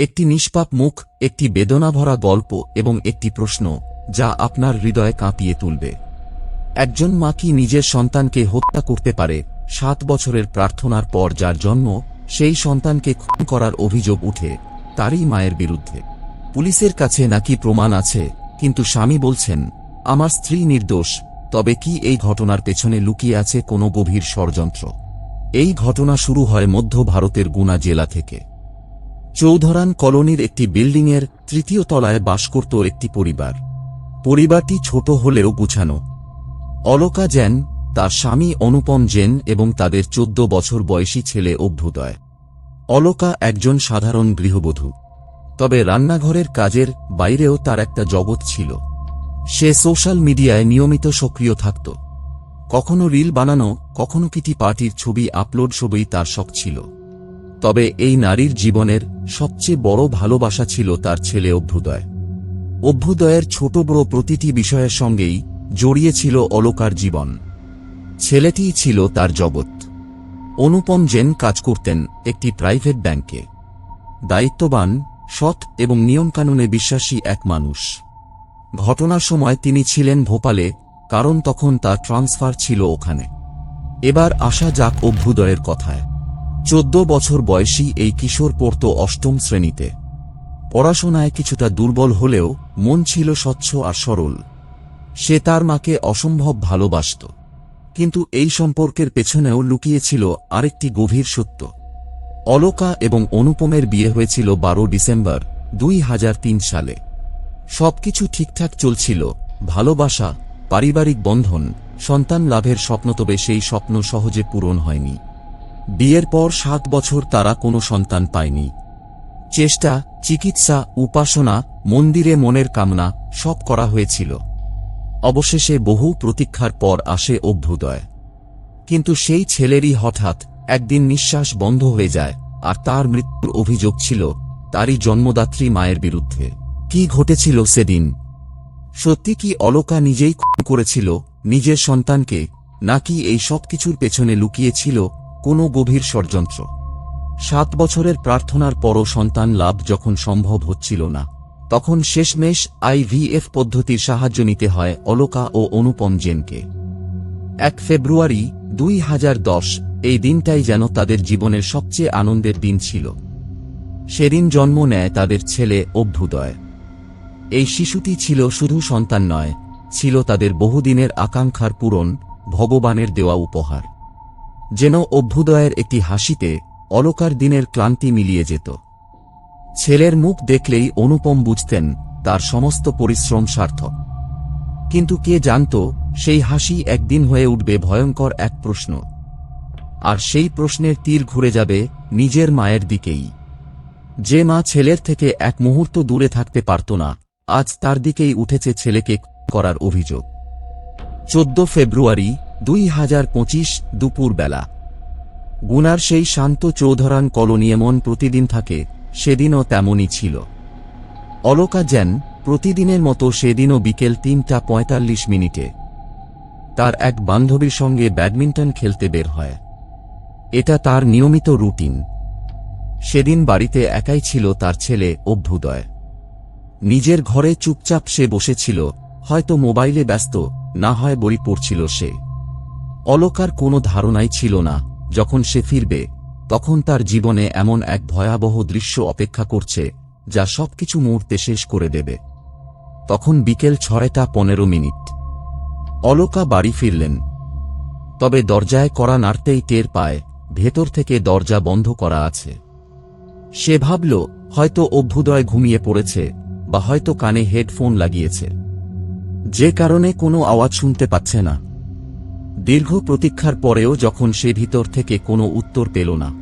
একটি নিষ্পাপ মুখ, একটি বেদনাভরা গল্প এবং একটি প্রশ্ন, যা আপনার হৃদয় কাঁপিয়ে তুলবে। একজন মা কি নিজের সন্তানকে হত্যা করতে পারে, সাত বছরের প্রার্থনার পর যার জন্ম, সেই সন্তানকে খুন করার অভিযোগ উঠে, তারই মায়ের বিরুদ্ধে। পুলিশের কাছে নাকি প্রমাণ আছে, কিন্তু স্বামী বলছেন, আমার স্ত্রী নির্দোষ, তবে কি এই ঘটনার পেছনে লুকিয়ে আছে কোনো গভীর ষড়যন্ত্র? এই ঘটনা শুরু হয় মধ্য ভারতের গুনা জেলা থেকে। চৌধরান কলোনির একটি বিল্ডিংয়ের তৃতীয় তলায় বাস করত একটি পরিবার। পরিবারটি ছোট হলেও গুছানো। অলকা জেন, তার স্বামী অনুপম জেন এবং তাদের চোদ্দ বছর বয়সী ছেলে অভ্যুদয়। অলকা একজন সাধারণ গৃহবধূ। তবে রান্নাঘরের কাজের বাইরেও তার একটা জগৎ ছিল। সে সোশ্যাল মিডিয়ায় নিয়মিত সক্রিয় থাকত। কখনো রিল বানানো, কখনো কিটি পার্টির ছবি আপলোড ছবি তার শখ ছিল। তবে এই নারীর জীবনের সবচেয়ে বড় ভালোবাসা ছিল তার ছেলে অভ্যুদয়। অভ্যুদয়ের ছোট বড় প্রতিটি বিষয়ের সঙ্গেই জড়িয়ে ছিল অলকার জীবন। ছেলেটিই ছিল তার জগৎ। অনুপম জেন কাজ করতেন একটি প্রাইভেট ব্যাংকে। দায়িত্ববান, সৎ এবং নিয়মকানুনে বিশ্বাসী এক মানুষ। ঘটনার সময় তিনি ছিলেন ভোপালে, কারণ তখন তার ট্রান্সফার ছিল ওখানে। এবার আসা যাক অভ্যুদয়ের কথায়। চোদ্দ বছর বয়সী এই কিশোর পড়ত অষ্টম শ্রেণীতে। পড়াশোনায় কিছুটা দুর্বল হলেও মন ছিল স্বচ্ছ আর সরল। সে তার মাকে অসম্ভব ভালোবাসত। কিন্তু এই সম্পর্কের পেছনেও লুকিয়েছিল আরেকটি গভীর সত্য। অলকা এবং অনুপমের বিয়ে হয়েছিল বারো ডিসেম্বর দুই হাজার তিন সালে। সবকিছু ঠিকঠাক চলছিল, ভালোবাসা, পারিবারিক বন্ধন, সন্তান লাভের স্বপ্ন তবে সেই স্বপ্ন সহজে পূরণ হয়নি। বিয়ের পর সাত বছর তারা কোনো সন্তান পায়নি। চেষ্টা, চিকিৎসা, উপাসনা, মন্দিরে মনের কামনা সব করা হয়েছিল। অবশেষে বহু প্রতীক্ষার পর আসে অভ্যুদয়। কিন্তু সেই ছেলেরই হঠাৎ একদিন নিঃশ্বাস বন্ধ হয়ে যায় আর তার মৃত্যুর অভিযোগ ছিল তারই জন্মদাত্রী মায়ের বিরুদ্ধে। কি ঘটেছিল সেদিন? সত্যি কি অলকা নিজেই খুন করেছিল, নিজের সন্তানকে, নাকি এই সব কিছুর পেছনে লুকিয়েছিল কোনো গভীর ষড়যন্ত্র। সাত বছরের প্রার্থনার পরও সন্তান লাভ যখন সম্ভব হচ্ছিল না, তখন শেষমেশ আইভিএফ পদ্ধতির সাহায্য নিতে হয় অলোকা ও অনুপম জেনকে। এক ফেব্রুয়ারি দুই হাজার দশ, এই দিনটাই যেন তাদের জীবনের সবচেয়ে আনন্দের দিন ছিল। সেদিন জন্ম নেয় তাদের ছেলে অভ্যুদয়। এই শিশুটি ছিল শুধু সন্তান নয়, ছিল তাদের বহুদিনের আকাঙ্ক্ষার পূরণ, ভগবানের দেওয়া উপহার। যেন অভ্যুদয়ের একটি হাসিতে অলকার দিনের ক্লান্তি মিলিয়ে যেত। ছেলের মুখ দেখলেই অনুপম বুঝতেন তার সমস্ত পরিশ্রম সার্থক। কিন্তু কে জানত, সেই হাসি একদিন হয়ে উঠবে ভয়ঙ্কর এক প্রশ্ন। আর সেই প্রশ্নের তীর ঘুরে যাবে নিজের মায়ের দিকেই। যে মা ছেলের থেকে এক মুহূর্ত দূরে থাকতে পারত না, আজ তার দিকেই উঠেছে ছেলেকে করার অভিযোগ। চোদ্দ ফেব্রুয়ারি দুই হাজার পঁচিশ দুপুর বেলা গুনার সেই শান্ত চৌধরান কলোনি এমন প্রতিদিন থাকে, সেদিনও তেমনই ছিল। অলকা যেন প্রতিদিনের মতো সেদিনও বিকেল তিনটা পঁয়তাল্লিশ মিনিটে। তার এক বান্ধবীর সঙ্গে ব্যাডমিন্টন খেলতে বের হয়। এটা তার নিয়মিত রুটিন। সেদিন বাড়িতে একাই ছিল তার ছেলে অভ্যুদয়। নিজের ঘরে চুপচাপ সে বসেছিল, হয়তো মোবাইলে ব্যস্ত, না হয় বই পড়ছিল সে। অলকার কোনো ধারণাই ছিল না, যখন সে ফিরবে, তখন তার জীবনে এমন এক ভয়াবহ দৃশ্য অপেক্ষা করছে, যা সবকিছু মুহূর্তে শেষ করে দেবে। তখন বিকেল ছয়টা পনেরো মিনিট। অলকা বাড়ি ফিরলেন। তবে দরজায় করা নাড়তেই টের পায়, ভেতর থেকে দরজা বন্ধ করা আছে। সে ভাবল, হয়তো অভ্যুদয় ঘুমিয়ে পড়েছে, বা হয়তো কানে হেডফোন লাগিয়েছে। যে কারণে কোনো আওয়াজ শুনতে পাচ্ছে না। দীর্ঘ প্রতীক্ষার পরেও যখন সে ভিতর থেকে কোনো উত্তর পেল না,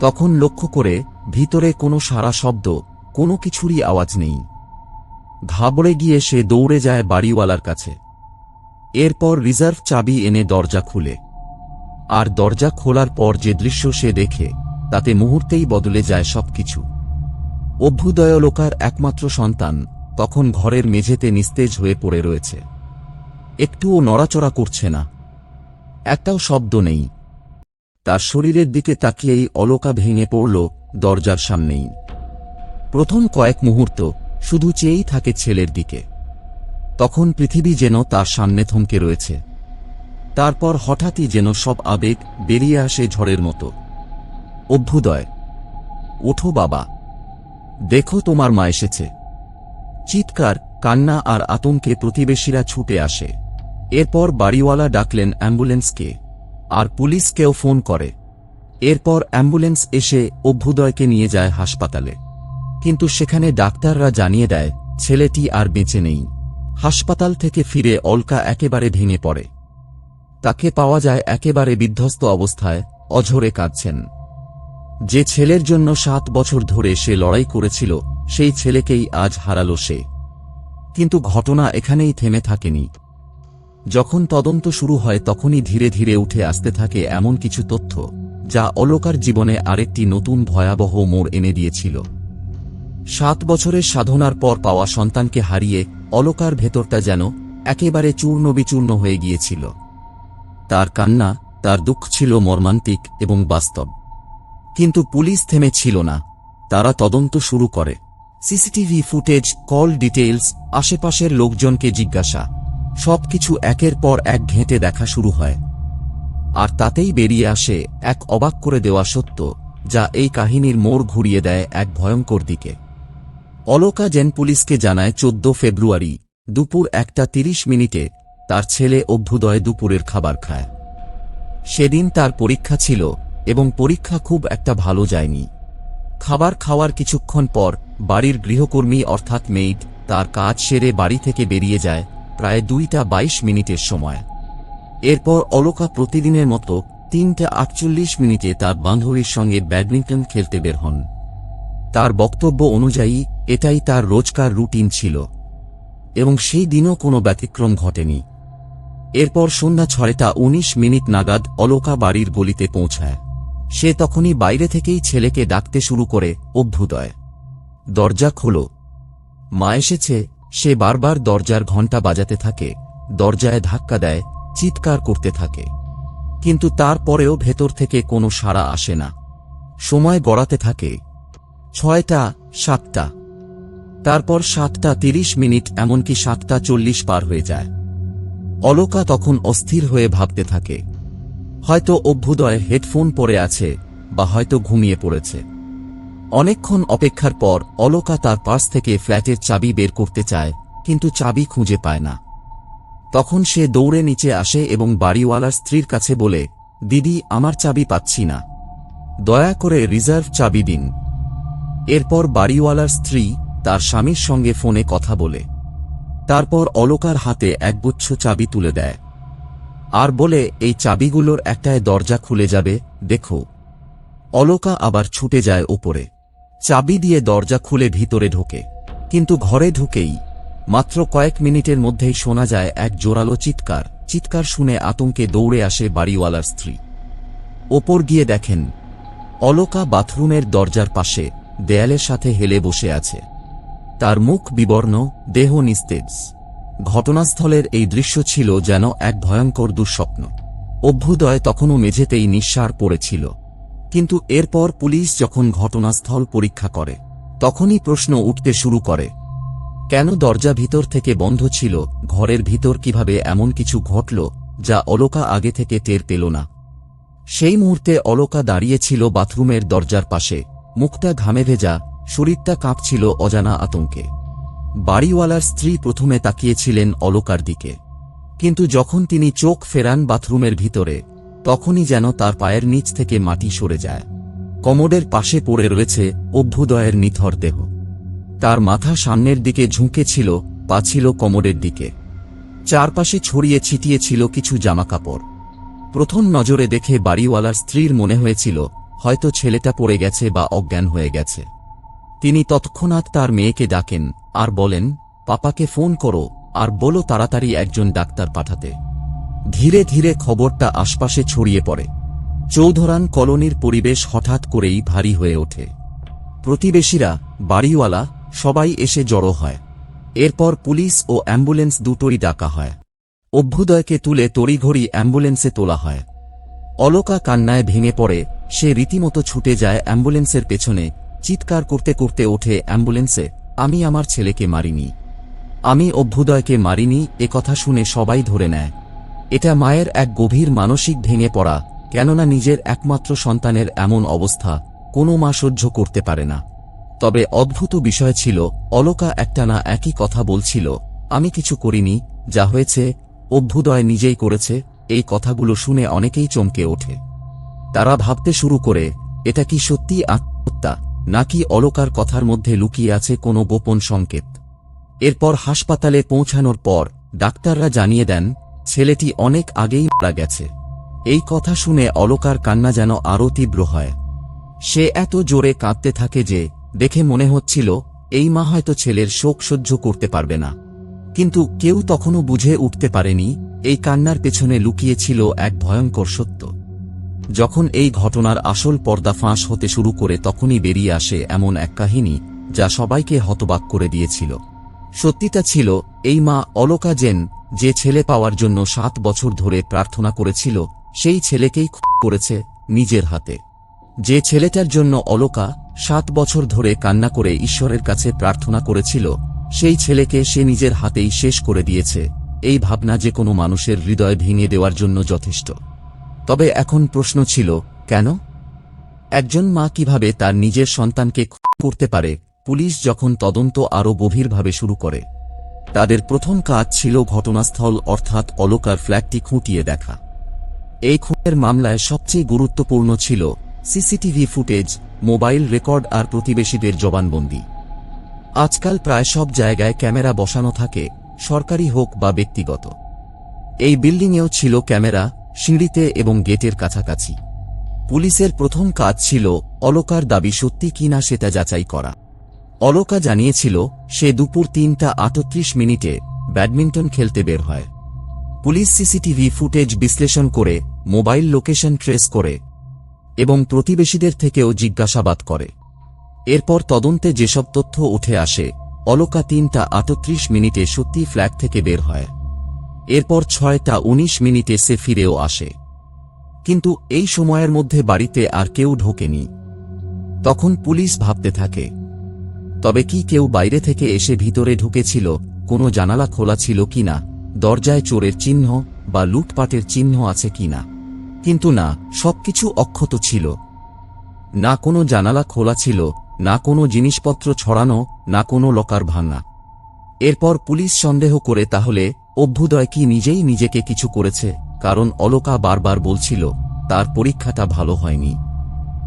তখন লক্ষ্য করে ভিতরে কোনো সারা শব্দ, কোনো কিছুরই আওয়াজ নেই। ঘাবড়ে গিয়ে সে দৌড়ে যায় বাড়িওয়ালার কাছে। এরপর রিজার্ভ চাবি এনে দরজা খুলে। আর দরজা খোলার পর যে দৃশ্য সে দেখে, তাতে মুহূর্তেই বদলে যায় সবকিছু। অভ্যুদয়লোকার একমাত্র সন্তান তখন ঘরের মেঝেতে নিস্তেজ হয়ে পড়ে রয়েছে। একটুও নড়াচড়া করছে না। একটাও শব্দ নেই। তার শরীরের দিকে তাকিয়েই অলকা ভেঙে পড়ল দরজার সামনেই। প্রথম কয়েক মুহূর্ত শুধু চেয়েই থাকে ছেলের দিকে। তখন পৃথিবী যেন তার সামনে থমকে রয়েছে। তারপর হঠাৎই যেন সব আবেগ বেরিয়ে আসে ঝড়ের মতো। অভ্যুদয়, ওঠো বাবা, দেখো তোমার মা এসেছে। চিৎকার, কান্না আর আতঙ্কে প্রতিবেশীরা ছুটে আসে। এরপর বাড়িওয়ালা ডাকলেন অ্যাম্বুলেন্সকে, আর পুলিশকেও ফোন করে। এরপর অ্যাম্বুলেন্স এসে অভ্যুদয়কে নিয়ে যায় হাসপাতালে। কিন্তু সেখানে ডাক্তাররা জানিয়ে দেয়, ছেলেটি আর বেঁচে নেই। হাসপাতাল থেকে ফিরে অলকা একেবারে ভেঙে পড়ে। তাকে পাওয়া যায় একেবারে বিধ্বস্ত অবস্থায়, অঝরে কাঁদছেন। যে ছেলের জন্য সাত বছর ধরে সে লড়াই করেছিল, সেই ছেলেকেই আজ হারালো সে। কিন্তু ঘটনা এখানেই থেমে থাকেনি। যখন তদন্ত শুরু হয় তখনই ধীরে ধীরে উঠে আসতে থাকে এমন কিছু তথ্য, যা অলকার জীবনে আরেকটি নতুন ভয়াবহ মোড় এনে দিয়েছিল। সাত বছরের সাধনার পর পাওয়া সন্তানকে হারিয়ে অলকার ভেতরটা যেন একেবারে চূর্ণ বিচূর্ণ হয়ে গিয়েছিল। তার কান্না, তার দুঃখ ছিল মর্মান্তিক এবং বাস্তব। কিন্তু পুলিশ থেমে ছিল না। তারা তদন্ত শুরু করে। সিসিটিভি ফুটেজ, কল ডিটেইলস, আশেপাশের লোকজনকে জিজ্ঞাসা। সবকিছু একের পর এক ঘেঁটে দেখা শুরু হয়। আর তাতেই বেরিয়ে আসে এক অবাক করে দেওয়া সত্য, যা এই কাহিনীর মোড় ঘুরিয়ে দেয় এক ভয়ঙ্কর দিকে। অলকা জেন পুলিশকে জানায় চোদ্দ ফেব্রুয়ারি দুপুর একটা তিরিশ মিনিটে তার ছেলে অভ্যুদয় দুপুরের খাবার খায়। সেদিন তার পরীক্ষা ছিল এবং পরীক্ষা খুব একটা ভালো যায়নি। খাবার খাওয়ার কিছুক্ষণ পর বাড়ির গৃহকর্মী অর্থাৎ মেইড তার কাজ সেরে বাড়ি থেকে বেরিয়ে যায় প্রায় দুইটা বাইশ মিনিটের সময়। এরপর অলোকা প্রতিদিনের মতো তিনটা আটচল্লিশ মিনিটে তার বান্ধবীর সঙ্গে ব্যাডমিন্টন খেলতে বের হন। তার বক্তব্য অনুযায়ী, এটাই তার রোজকার রুটিন ছিল। এবং সেই দিনও কোনো ব্যতিক্রম ঘটেনি। এরপর সন্ধ্যা ছয়টা উনিশ মিনিট নাগাদ অলোকা বাড়ির গলিতে পৌঁছায়। সে তখনই বাইরে থেকেই ছেলেকে ডাকতে শুরু করে অভ্যুদয়। দরজা খোলো। মা এসেছে সে বারবার দরজার ঘণ্টা বাজাতে থাকে, দরজায় ধাক্কা দেয়, চিৎকার করতে থাকে। কিন্তু তারপরেও ভেতর থেকে কোনো সাড়া আসে না। সময় গড়াতে থাকে। ছয়টা, সাতটা। তারপর সাতটা তিরিশ মিনিট, এমনকি সাতটা চল্লিশ পার হয়ে যায়। অলোকা তখন অস্থির হয়ে ভাবতে থাকে। হয়তো অভ্যুদয় হেডফোন পরে আছে, বা হয়তো ঘুমিয়ে পড়েছে। অনেকক্ষণ অপেক্ষার পর অলোকা তার পাশ থেকে ফ্ল্যাটের চাবি বের করতে চায়, কিন্তু চাবি খুঁজে পায় না। তখন সে দৌড়ে নিচে আসে এবং বাড়িওয়ালার স্ত্রীর কাছে বলে, দিদি, আমার চাবি পাচ্ছি না। দয়া করে রিজার্ভ চাবি দিন। এরপর বাড়িওয়ালার স্ত্রী তার স্বামীর সঙ্গে ফোনে কথা বলে। তারপর অলোকার হাতে একগুচ্ছ চাবি তুলে দেয়। আর বলে, এই চাবিগুলোর একটায় দরজা খুলে যাবে, দেখো। অলোকা আবার ছুটে যায় ওপরে। চাবি দিয়ে দরজা খুলে ভিতরে ঢোকে। কিন্তু ঘরে ঢুকেই মাত্র কয়েক মিনিটের মধ্যেই শোনা যায় এক জোরালো চিৎকার। চিৎকার শুনে আতঙ্কে দৌড়ে আসে বাড়িওয়ালার স্ত্রী। ওপর গিয়ে দেখেন, অলকা বাথরুমের দরজার পাশে দেয়ালের সাথে হেলে বসে আছে। তার মুখ বিবর্ণ, দেহ নিস্তেজ। ঘটনাস্থলের এই দৃশ্য ছিল যেন এক ভয়ঙ্কর দুঃস্বপ্ন। অভ্যুদয় তখনও মেঝেতেই নিঃসার পড়েছিল। কিন্তু এরপর পুলিশ যখন ঘটনাস্থল পরীক্ষা করে, তখনই প্রশ্ন উঠতে শুরু করে, কেন দরজা ভিতর থেকে বন্ধ ছিল, ঘরের ভিতর কীভাবে এমন কিছু ঘটল, যা অলোকা আগে থেকে টের পেল না। সেই মুহূর্তে অলোকা দাঁড়িয়েছিল বাথরুমের দরজার পাশে, মুখটা ঘামে ভেজা, শরীরটা কাঁপছিল অজানা আতঙ্কে। বাড়িওয়ালার স্ত্রী প্রথমে তাকিয়েছিলেন অলকার দিকে, কিন্তু যখন তিনি চোখ ফেরান বাথরুমের ভিতরে তখনই যেন তার পায়ের নিচ থেকে মাটি সরে যায়। কমোডের পাশে পড়ে রয়েছে অভ্যুদয়ের নিথর দেহ। তার মাথা সামনের দিকে ঝুঁকে ছিল, পা ছিল কমোডের দিকে। চারপাশে ছড়িয়ে ছিটিয়ে ছিল কিছু জামাকাপড়। প্রথম নজরে দেখে বাড়িওয়ালার স্ত্রীর মনে হয়েছিল, হয়তো ছেলেটা পড়ে গেছে বা অজ্ঞান হয়ে গেছে। তিনি তৎক্ষণাৎ তার মেয়েকে ডাকেন, আর বলেন, পাপাকে ফোন করো, আর বলো তাড়াতাড়ি একজন ডাক্তার পাঠাতে। ধীরে ধীরে খবরটা আশপাশে ছড়িয়ে পড়ে। চৌধরান কলোনির পরিবেশ হঠাৎ করেই ভারী হয়ে ওঠে। প্রতিবেশীরা, বাড়িওয়ালা, সবাই এসে জড়ো হয়। এরপর পুলিশ ও অ্যাম্বুলেন্স দুটোই ডাকা হয়। অভ্যুদয়কে তুলে তড়িঘড়ি অ্যাম্বুলেন্সে তোলা হয়। অলকা কান্নায় ভেঙে পড়ে, সে রীতিমতো ছুটে যায় অ্যাম্বুলেন্সের পেছনে, চিৎকার করতে করতে ওঠে অ্যাম্বুলেন্সে, আমি আমার ছেলেকে মারিনি। আমি অভ্যুদয়কে মারিনি কথা শুনে সবাই ধরে নেয়। এটা মায়ের এক গভীর মানসিক ভেঙে পড়া, কেননা নিজের একমাত্র সন্তানের এমন অবস্থা কোনো মা সহ্য করতে পারে না। তবে অদ্ভুত বিষয় ছিল, অলকা একটানা একই কথা বলছিল, আমি কিছু করিনি, যা হয়েছে, অভ্যুদয় নিজেই করেছে, এই কথাগুলো শুনে অনেকেই চমকে ওঠে। তারা ভাবতে শুরু করে, এটা কি সত্যি আত্মহত্যা, নাকি অলকার কথার মধ্যে লুকিয়ে আছে কোনো গোপন সংকেত? এরপর হাসপাতালে পৌঁছানোর পর, ডাক্তাররা জানিয়ে দেন ছেলেটি অনেক আগেই মারা গেছে। এই কথা শুনে অলকার কান্না যেন আরও তীব্র হয়। সে এত জোরে কাঁদতে থাকে যে, দেখে মনে হচ্ছিল, এই মা হয়তো ছেলের শোক সহ্য করতে পারবে না। কিন্তু কেউ তখনও বুঝে উঠতে পারেনি, এই কান্নার পেছনে লুকিয়েছিল এক ভয়ঙ্কর সত্য। যখন এই ঘটনার আসল পর্দা ফাঁস হতে শুরু করে তখনই বেরিয়ে আসে এমন এক কাহিনী, যা সবাইকে হতবাক করে দিয়েছিল। সত্যিটা ছিল, এই মা অলকা জেন যে ছেলে পাওয়ার জন্য সাত বছর ধরে প্রার্থনা করেছিল, সেই ছেলেকেই করেছে নিজের হাতে। যে ছেলেটার জন্য অলোকা সাত বছর ধরে কান্না করে ঈশ্বরের কাছে প্রার্থনা করেছিল, সেই ছেলেকে সে নিজের হাতেই শেষ করে দিয়েছে। এই ভাবনা যে কোনো মানুষের হৃদয় ভেঙে দেওয়ার জন্য যথেষ্ট। তবে এখন প্রশ্ন ছিল, কেন? একজন মা কীভাবে তার নিজের সন্তানকে করতে পারে? পুলিশ যখন তদন্ত আরও গভীরভাবে শুরু করে। তাদের প্রথম কাজ ছিল ঘটনাস্থল, অর্থাৎ অলকার ফ্ল্যাটটি খুঁটিয়ে দেখা। এই খুনের মামলায় সবচেয়ে গুরুত্বপূর্ণ ছিল সিসিটিভি ফুটেজ, মোবাইল রেকর্ড আর প্রতিবেশীদের জবানবন্দি। আজকাল প্রায় সব জায়গায় ক্যামেরা বসানো থাকে, সরকারি হোক বা ব্যক্তিগত। এই বিল্ডিংয়েও ছিল ক্যামেরা, সিঁড়িতে এবং গেটের কাছাকাছি। পুলিশের প্রথম কাজ ছিল অলকার দাবি সত্যি কিনা সেটা যাচাই করা। অলকা জানিয়েছিল, সে দুপুর তিনটা আটত্রিশ মিনিটে ব্যাডমিন্টন খেলতে বের হয়। পুলিশ সিসিটিভি ফুটেজ বিশ্লেষণ করে, মোবাইল লোকেশন ট্রেস করে এবং প্রতিবেশীদের থেকেও জিজ্ঞাসাবাদ করে। এরপর তদন্তে যেসব তথ্য উঠে আসে, অলোকা তিনটা আটত্রিশ মিনিটে সত্যি ফ্ল্যাট থেকে বের হয়। এরপর ছয়টা ১৯ মিনিটে সে ফিরেও আসে। কিন্তু এই সময়ের মধ্যে বাড়িতে আর কেউ ঢোকেনি। তখন পুলিশ ভাবতে থাকে তবে কি কেউ বাইরে থেকে এসে ভিতরে ঢুকেছিল, কোনো জানালা খোলা ছিল কিনা, দরজায় চোরের চিহ্ন বা লুটপাটের চিহ্ন আছে কিনা? কিন্তু না, সবকিছু অক্ষত ছিল। না কোনো জানালা খোলা ছিল, না কোনো জিনিসপত্র ছড়ানো, না কোনো লকার ভাঙা। এরপর পুলিশ সন্দেহ করে তাহলে, অভ্যুদয় কি নিজেই নিজেকে কিছু করেছে, কারণ অলকা বারবার বলছিল, তার পরীক্ষাটা ভালো হয়নি।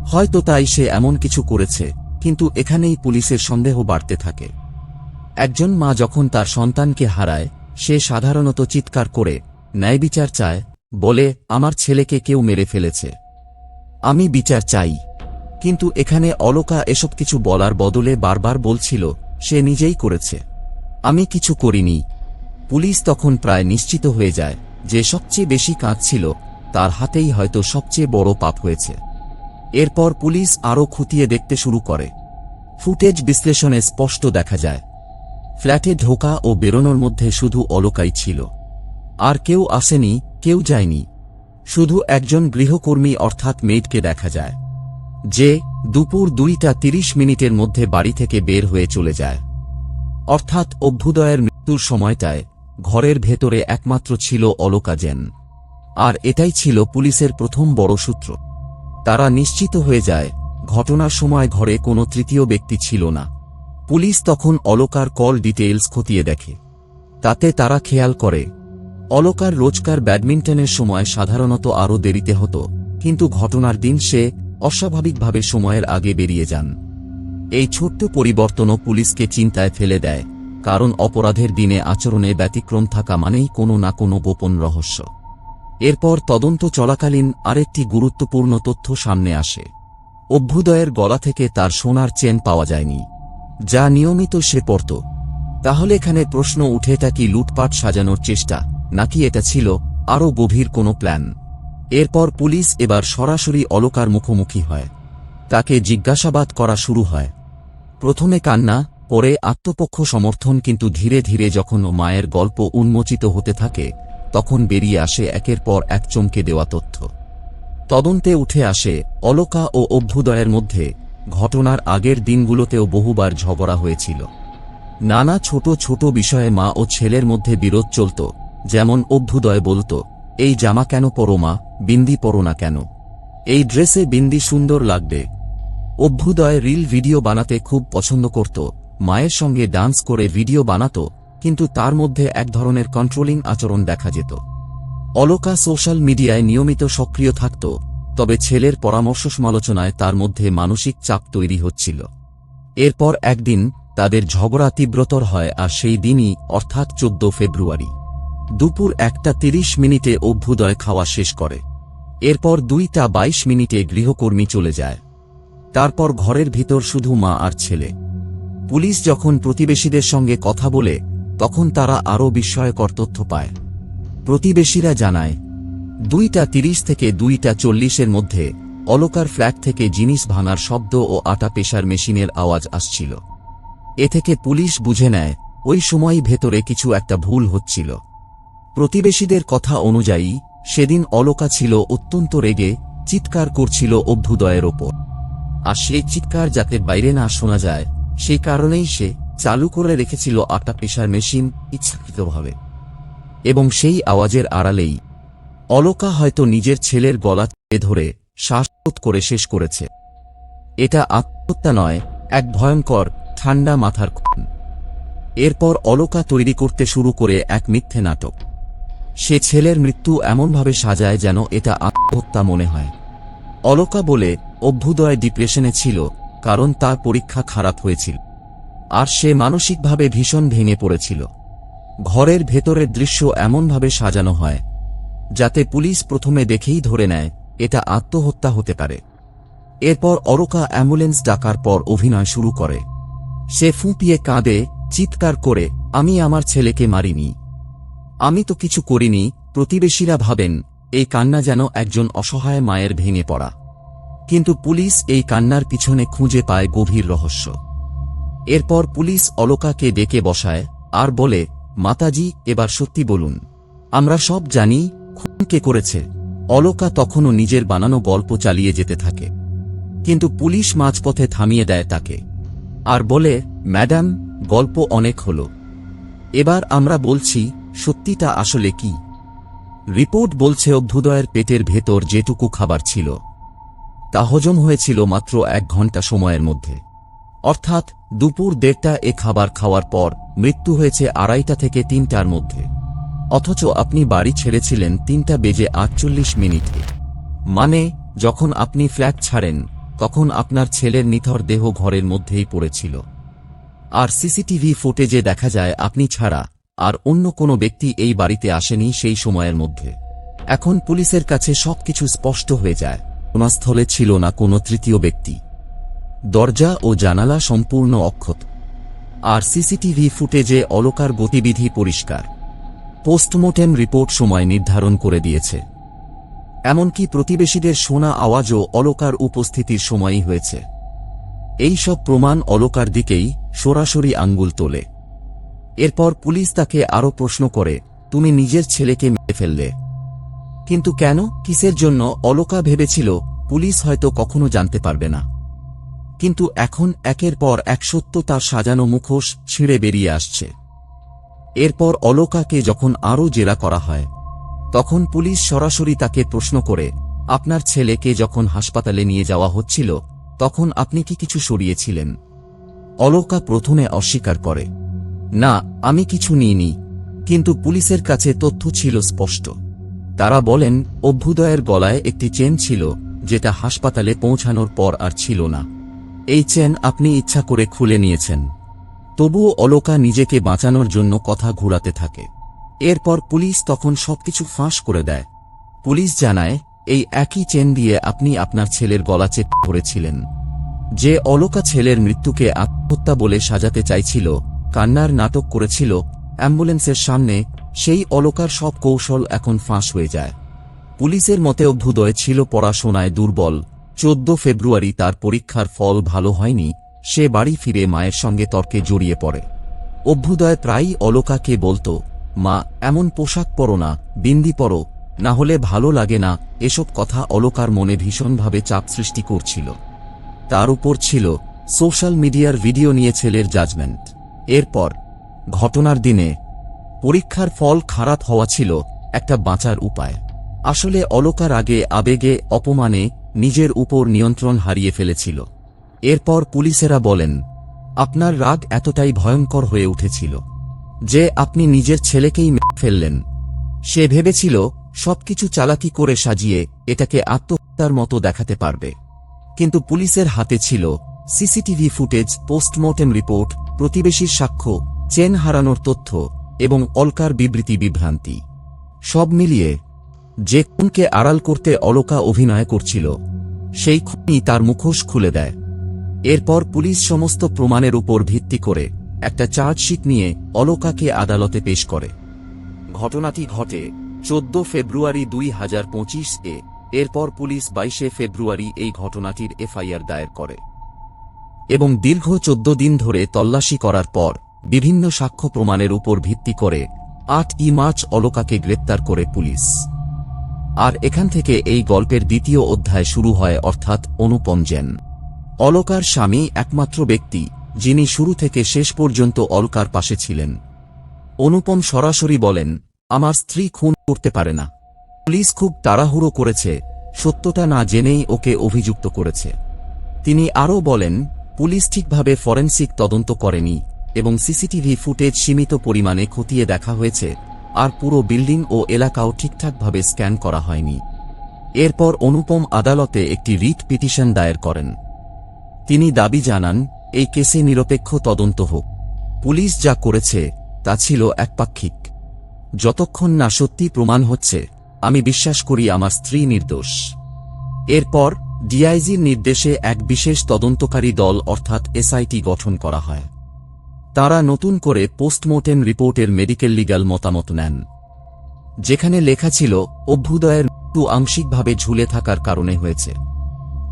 হয়তো তাই সে এমন কিছু করেছে। কিন্তু এখানেই পুলিশের সন্দেহ বাড়তে থাকে। একজন মা যখন তার সন্তানকে হারায়, সে সাধারণত চিৎকার করে, ন্যায় বিচার চায়। বলে, আমার ছেলেকে কেউ মেরে ফেলেছে। আমি বিচার চাই। কিন্তু এখানে অলকা এসব কিছু বলার বদলে বারবার বলছিল, সে নিজেই করেছে। আমি কিছু করিনি। পুলিশ তখন প্রায় নিশ্চিত হয়ে যায় যে সবচেয়ে বেশি কাঁদছিল, তার হাতেই হয়তো সবচেয়ে বড় পাপ হয়েছে। এরপর পুলিশ আরও খুঁটিয়ে দেখতে শুরু করে। ফুটেজ বিশ্লেষণে স্পষ্ট দেখা যায়। ফ্ল্যাটে ঢোকা ও বেরোনোর মধ্যে শুধু অলকাই ছিল। আর কেউ আসেনি, কেউ যায়নি। শুধু একজন গৃহকর্মী অর্থাৎ মেয়েটকে দেখা যায়, যে দুপুর দুইটা তিরিশ মিনিটের মধ্যে বাড়ি থেকে বের হয়ে চলে যায়। অর্থাৎ অভ্যুদয়ের মৃত্যুর সময়টায় ঘরের ভেতরে একমাত্র ছিল অলকা জেন। আর এটাই ছিল পুলিশের প্রথম বড় সূত্র। তারা নিশ্চিত হয়ে যায় ঘটনার সময় ঘরে কোনো তৃতীয় ব্যক্তি ছিল না। পুলিশ তখন অলকার কল ডিটেইলস খতিয়ে দেখে। তাতে তারা খেয়াল করে, অলকার রোজকার ব্যাডমিন্টনের সময় সাধারণত আরও দেরিতে হতো, কিন্তু ঘটনার দিন সে অস্বাভাবিকভাবে সময়ের আগে বেরিয়ে যান। এই ছোট্ট পরিবর্তনও পুলিশকে চিন্তায় ফেলে দেয়, কারণ অপরাধের দিনে আচরণে ব্যতিক্রম থাকা মানেই কোনো না কোনো গোপন রহস্য। এরপর তদন্ত চলাকালীন আরেকটি গুরুত্বপূর্ণ তথ্য সামনে আসে। অভ্যুদয়ের গলা থেকে তার সোনার চেন পাওয়া যায়নি। যা নিয়মিত সে পড়ত। তাহলে এখানে প্রশ্ন উঠে এটা কি লুটপাট সাজানোর চেষ্টা, নাকি এটা ছিল আরও গভীর কোনো প্ল্যান? এরপর পুলিশ এবার সরাসরি অলকার মুখোমুখি হয়। তাকে জিজ্ঞাসাবাদ করা শুরু হয়। প্রথমে কান্না, পরে আত্মপক্ষ সমর্থন কিন্তু ধীরে ধীরে যখন মায়ের গল্প উন্মোচিত হতে থাকে, তখন বেরিয়ে আসে একের পর এক চমকে দেওয়া তথ্য। তদন্তে উঠে আসে অলকা ও অভ্যুদয়ের মধ্যে ঘটনার আগের দিনগুলোতেও বহুবার ঝগড়া হয়েছিল। নানা ছোট ছোট বিষয়ে মা ও ছেলের মধ্যে বিরোধ চলত, যেমন অভ্যুদয় বলত, এই জামা কেন পরো মা? বিন্দি পরো না কেন? এই ড্রেসে বিন্দি সুন্দর লাগবে। অভ্যুদয় রিল ভিডিও বানাতে খুব পছন্দ করত, মায়ের সঙ্গে ডান্স করে ভিডিও বানাত, কিন্তু তার মধ্যে এক ধরনের কন্ট্রোলিং আচরণ দেখা যেত। অলকা সোশ্যাল মিডিয়ায় নিয়মিত সক্রিয় থাকত, তবে ছেলের পরামর্শ সমালোচনায় তার মধ্যে মানসিক চাপ তৈরি হচ্ছিল। এরপর একদিন তাদের ঝগড়া তীব্রতর হয় আর সেই দিনই, অর্থাৎ চোদ্দ ফেব্রুয়ারি, দুপুর একটা তিরিশ মিনিটে অভ্যুদয় খাওয়া শেষ করে। এরপর দুইটা বাইশ মিনিটে গৃহকর্মী চলে যায়। তারপর ঘরের ভিতর শুধু মা আর ছেলে। পুলিশ যখন প্রতিবেশীদের সঙ্গে কথা বলে, তখন তারা আরও বিস্ময়কর তথ্য পায়। প্রতিবেশীরা জানায়, দুইটা তিরিশ থেকে দুইটা চল্লিশের মধ্যে অলকার ফ্ল্যাট থেকে জিনিস ভাঙার শব্দ ও আটা পেশার মেশিনের আওয়াজ আসছিল। এ থেকে পুলিশ বুঝে নেয়, ওই সময় ভেতরে কিছু একটা ভুল হচ্ছিল। প্রতিবেশীদের কথা অনুযায়ী, সেদিন অলকা ছিল অত্যন্ত রেগে, চিৎকার করছিল অভ্যুদয়ের ওপর। আর সেই চিৎকার যাতে বাইরে না শোনা যায় সেই কারণেই সে চালু করে রেখেছিল আটা পেশার মেশিন ইচ্ছাকৃতভাবে। এবং সেই আওয়াজের আড়ালেই অলকা হয়তো নিজের ছেলের গলা চেপে ধরে শ্বাসরোধ করে শেষ করেছে। এটা আত্মহত্যা নয়, এক ভয়ঙ্কর, ঠান্ডা মাথার খুন। এরপর অলকা তৈরি করতে শুরু করে এক মিথ্যে নাটক। সে ছেলের মৃত্যু এমনভাবে সাজায় যেন এটা আত্মহত্যা মনে হয়। অলকা বলে, অভ্যুদয় ডিপ্রেশনে ছিল, কারণ তার পরীক্ষা খারাপ হয়েছিল। আর সে মানসিকভাবে ভীষণ ভেঙে পড়েছিল। ঘরের ভেতরের দৃশ্য এমনভাবে সাজানো হয়, যাতে পুলিশ প্রথমে দেখেই ধরে নেয়, এটা আত্মহত্যা হতে পারে। এরপর অরকা অ্যাম্বুলেন্স ডাকার পর অভিনয় শুরু করে। সে ফুঁপিয়ে কাঁদে, চিৎকার করে, আমি আমার ছেলেকে মারিনি। আমি তো কিছু করিনি। প্রতিবেশীরা ভাবেন, এই কান্না যেন একজন অসহায় মায়ের ভেঙে পড়া। কিন্তু পুলিশ এই কান্নার পিছনে খুঁজে পায় গভীর রহস্য। এরপর পুলিশ অলকাকে ডেকে বসায়, আর বলে মাতাজি, এবার সত্যি বলুন, আমরা সব জানি খুন কে করেছে, অলকা তখনও নিজের বানানো গল্প চালিয়ে যেতে থাকে। কিন্তু পুলিশ মাঝপথে থামিয়ে দেয় তাকে। আর বলে, ম্যাডাম, গল্প অনেক হল। এবার আমরা বলছি, সত্যিটা আসলে কি? রিপোর্ট বলছে অভ্যুদয়ের পেটের ভেতর যেটুকু খাবার ছিল। তা হজম হয়েছিল মাত্র এক ঘণ্টা সময়ের মধ্যে। অর্থাৎ দুপুর দেড়টা এ খাবার খাওয়ার পর মৃত্যু হয়েছে আড়াইটা থেকে তিনটার মধ্যে। অথচ আপনি বাড়ি ছেড়েছিলেন তিনটা বেজে আটচল্লিশ মিনিটে। মানে যখন আপনি ফ্ল্যাট ছাড়েন, তখন আপনার ছেলের নিথর দেহ ঘরের মধ্যেই পড়েছিল। আর সিসিটিভি ফুটেজে দেখা যায় আপনি ছাড়া আর অন্য কোনো ব্যক্তি এই বাড়িতে আসেনি সেই সময়ের মধ্যে। এখন পুলিশের কাছে সবকিছু স্পষ্ট হয়ে যায়। ঘটনাস্থলে ছিল না কোনো তৃতীয় ব্যক্তি। দরজা ও জানালা সম্পূর্ণ অক্ষত, আর সিসিটিভি ফুটেজে অলকার গতিবিধি পরিষ্কার। পোস্টমর্টেম রিপোর্ট সময় নির্ধারণ করে দিয়েছে। এমনকি প্রতিবেশীদের শোনা আওয়াজও অলকার উপস্থিতির সময়ই হয়েছে। এই সব প্রমাণ অলকার দিকেই সরাসরি আঙ্গুল তোলে। এরপর পুলিশ তাকে আরও প্রশ্ন করে, তুমি নিজের ছেলেকে মেরে ফেললে। কিন্তু কেন? কিসের জন্য? অলকা ভেবেছিল, পুলিশ হয়তো কখনো জানতে পারবে না। কিন্তু এখন একের পর এক সত্য তার সাজানো মুখোশ ছিঁড়ে বেরিয়ে আসছে। এরপর অলোকাকে যখন আরও জেরা করা হয়, তখন পুলিশ সরাসরি তাকে প্রশ্ন করে, আপনার ছেলেকে যখন হাসপাতালে নিয়ে যাওয়া হচ্ছিল, তখন আপনি কি কিছু সরিয়েছিলেন? অলোকা প্রথমে অস্বীকার করে, না, আমি কিছু নিইনি, কিন্তু পুলিশের কাছে তথ্য ছিল স্পষ্ট। তারা বলেন, অভ্যুদয়ের গলায় একটি চেন ছিল, যেটা হাসপাতালে পৌঁছানোর পর আর ছিল না। এই চেন আপনি ইচ্ছা করে খুলে নিয়েছেন। তবুও অলোকা নিজেকে বাঁচানোর জন্য কথা ঘুরাতে থাকে। এরপর পুলিশ তখন সবকিছু ফাঁস করে দেয়। পুলিশ জানায়, এই একই চেন দিয়ে আপনি আপনার ছেলের গলা চেপে করেছিলেন যে অলোকা ছেলের মৃত্যুকে আত্মহত্যা বলে সাজাতে চাইছিল, কান্নার নাটক করেছিল, অ্যাম্বুলেন্সের সামনে, সেই অলকার সব কৌশল এখন ফাঁস হয়ে যায়। পুলিশের মতে অভ্যুদয় ছিল পড়াশোনায় দুর্বল চোদ্দ ফেব্রুয়ারি তার পরীক্ষার ফল ভালো হয়নি, সে বাড়ি ফিরে মায়ের সঙ্গে তর্কে জড়িয়ে পড়ে। অভ্যুদয় প্রায়ই অলকাকে বলতো, মা, এমন পোশাক পরো না, বিন্দি পরো, না হলে ভালো লাগে না, এসব কথা অলকার মনে ভীষণভাবে চাপ সৃষ্টি করছিল। তার উপর ছিল সোশ্যাল মিডিয়ার ভিডিও নিয়ে ছেলের জাজমেন্ট। এরপর, ঘটনার দিনে পরীক্ষার ফল খারাপ হওয়া ছিল একটা বাঁচার উপায়। আসলে অলোকার আগে আবেগে, অপমানে নিজের উপর নিয়ন্ত্রণ হারিয়ে ফেলেছিল। এরপর পুলিশেরা বলেন, আপনার রাগ এতটাই ভয়ঙ্কর হয়ে উঠেছিল যে আপনি নিজের ছেলেকেই ফেললেন। সে ভেবেছিল, সবকিছু চালাকি করে সাজিয়ে এটাকে আত্মহত্যার মতো দেখাতে পারবে। কিন্তু পুলিশের হাতে ছিল সিসিটিভি ফুটেজ, পোস্টমর্টেম রিপোর্ট, প্রতিবেশীর সাক্ষ্য, চেন হারানোর তথ্য এবং অলকার বিবৃতি বিভ্রান্তি। সব মিলিয়ে যে খুনকে আড়াল করতে অলকা অভিনয় করছিল, সেই খুনই তার মুখোশ খুলে দেয়। এরপর পুলিশ সমস্ত প্রমাণের উপর ভিত্তি করে একটা চার্জশিট নিয়ে অলকাকে আদালতে পেশ করে। ঘটনাটি ঘটে চোদ্দ ফেব্রুয়ারি দুই হাজার পঁচিশ এ, এরপর পুলিশ বাইশে ফেব্রুয়ারি এই ঘটনাটির এফআইআর দায়ের করে। এবং দীর্ঘ চোদ্দ দিন ধরে তল্লাশি করার পর বিভিন্ন সাক্ষ্য প্রমাণের উপর ভিত্তি করে আট ই মার্চ অলকাকে গ্রেপ্তার করে পুলিশ। আর এখান থেকে এই গল্পের দ্বিতীয় অধ্যায় শুরু হয় অর্থাৎ অনুপম জেন অলকার স্বামী একমাত্র ব্যক্তি, যিনি শুরু থেকে শেষ পর্যন্ত অলকার পাশে ছিলেন। অনুপম সরাসরি বলেন, আমার স্ত্রী খুন করতে পারে না। পুলিশ খুব তাড়াহুড়ো করেছে, সত্যটা না জেনেই ওকে অভিযুক্ত করেছে। তিনি আরও বলেন, পুলিশ ঠিকভাবে ফরেন্সিক তদন্ত করেনি এবং সিসিটিভি ফুটেজ সীমিত পরিমাণে খতিয়ে দেখা হয়েছে আর পুরো বিল্ডিং ও এলাকাও ঠিকঠাকভাবে স্ক্যান করা হয়নি। এরপর অনুপম আদালতে একটি রিট পিটিশন দায়ের করেন। তিনি দাবি জানান, এই কেসে নিরপেক্ষ তদন্ত হোক। পুলিশ যা করেছে, তা ছিল একপাক্ষিক। যতক্ষণ না সত্যি প্রমাণ হচ্ছে, আমি বিশ্বাস করি আমার স্ত্রী নির্দোষ। এরপর, ডিআইজির নির্দেশে এক বিশেষ তদন্তকারী দল অর্থাৎ এসআইটি গঠন করা হয়। তারা নতুন করে পোস্টমর্টেম রিপোর্টের মেডিকেল লিগাল মতামত নেন, যেখানে লেখা ছিল, অভ্যুদয়ের মৃত্যু আংশিকভাবে ঝুলে থাকার কারণে হয়েছে।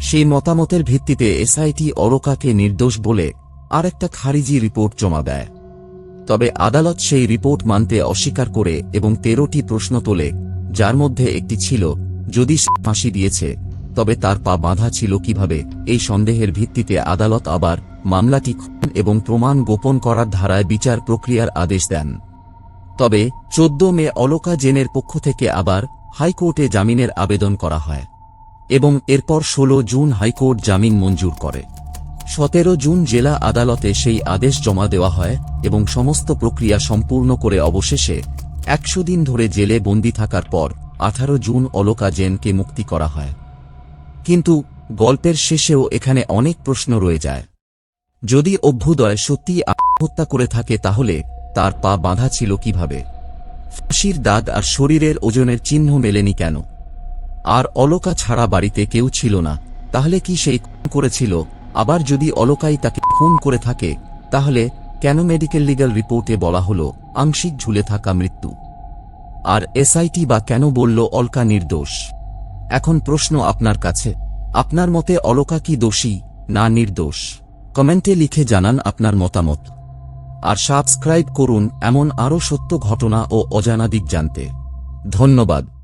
সেই মতামতের ভিত্তিতে এসআইটি অরকাকে নির্দোষ বলে আরেকটা খারিজি রিপোর্ট জমা দেয়। তবে আদালত সেই রিপোর্ট মানতে অস্বীকার করে এবং তেরোটি প্রশ্ন তোলে, যার মধ্যে একটি ছিল, যদি ফাঁসি দিয়েছে, তবে তার পা বাঁধা ছিল কীভাবে, এই সন্দেহের ভিত্তিতে আদালত আবার মামলাটি খুন এবং প্রমাণ গোপন করার ধারায় বিচার প্রক্রিয়ার আদেশ দেন। তবে, চোদ্দ মে অলকা জেনের পক্ষ থেকে আবার হাইকোর্টে জামিনের আবেদন করা হয় এবং এরপর ১৬ জুন হাইকোর্ট জামিন মঞ্জুর করে। সতেরো জুন জেলা আদালতে সেই আদেশ জমা দেওয়া হয় এবং সমস্ত প্রক্রিয়া সম্পূর্ণ করে অবশেষে একশো দিন ধরে জেলে বন্দি থাকার পর আঠারো জুন অলকা জেনকে মুক্তি করা হয়। কিন্তু গল্পের শেষেও এখানে অনেক প্রশ্ন রয়ে যায়। যদি অভ্যুদয় সত্যি আত্মহত্যা করে থাকে তাহলে তার পা বাঁধা ছিল কীভাবে? ফাঁসির দাগ আর শরীরের ওজনের চিহ্ন মেলেনি কেন? আর অলকা ছাড়া বাড়িতে কেউ ছিল না, তাহলে কি সেই খুন করেছিল? আবার যদি অলকাই তাকে খুন করে থাকে, তাহলে কেন মেডিকেল লিগ্যাল রিপোর্টে বলা হলো আংশিক ঝুলে থাকা মৃত্যু? আর এসআইটি বা কেন বলল অলকা নির্দোষ? এখন প্রশ্ন আপনার কাছে। আপনার মতে অলকা কি দোষী না নির্দোষ? কমেন্টে লিখে জানান আপনার মতামত। আর সাবস্ক্রাইব করুন এমন আরও সত্য ঘটনা ও অজানা দিক জানতে। ধন্যবাদ।